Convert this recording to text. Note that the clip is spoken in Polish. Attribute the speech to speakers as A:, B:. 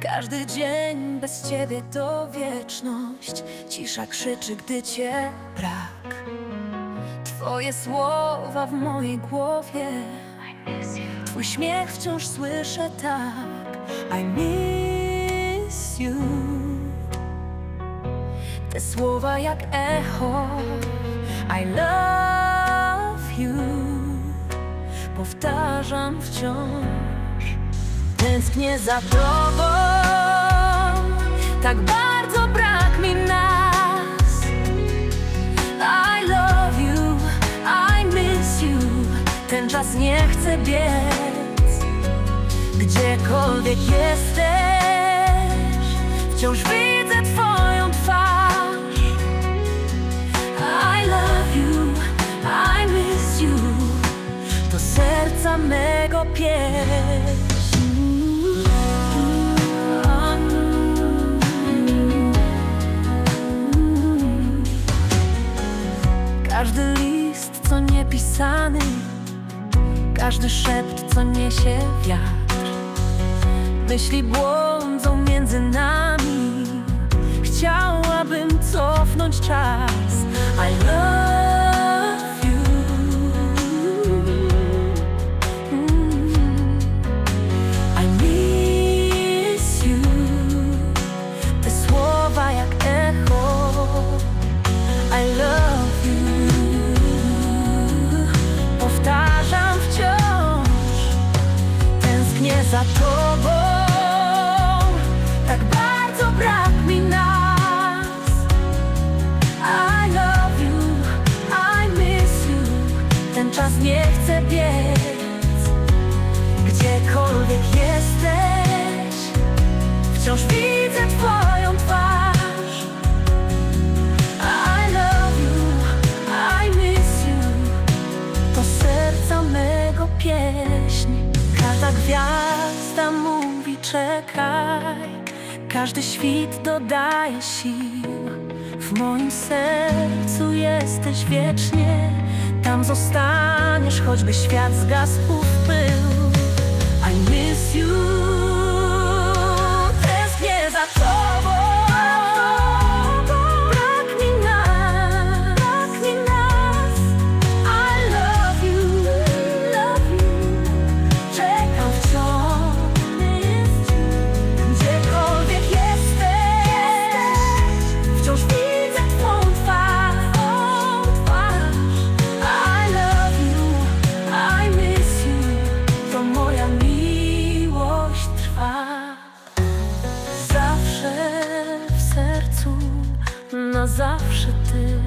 A: Każdy dzień bez ciebie to wieczność. Cisza krzyczy, gdy cię brak. Twoje słowa w mojej głowie. Twój śmiech wciąż słyszę tak. I miss you. Te słowa jak echo. I love you. Powtarzam wciąż Tęsknię za tobą. Tak bardzo brak mi nas. I love you, I miss you. Ten czas nie chce biec. Gdziekolwiek jesteś Wciąż widzę twoją twarz. I love you, I miss you. To serca mego pieśń Każdy list, co niepisany. Każdy szept, co niesie wiatr. Myśli błądzą między nami. Chciałabym cofnąć czas Tęsknię za tobą. Tak bardzo brak mi nas. I love you, I miss you. Ten czas nie chce biec. Gdziekolwiek jesteś Wciąż widzę czekaj Każdy świt dodaje sił. W moim sercu jesteś wiecznie Tam zostaniesz, choćby świat zgasł завжди ти.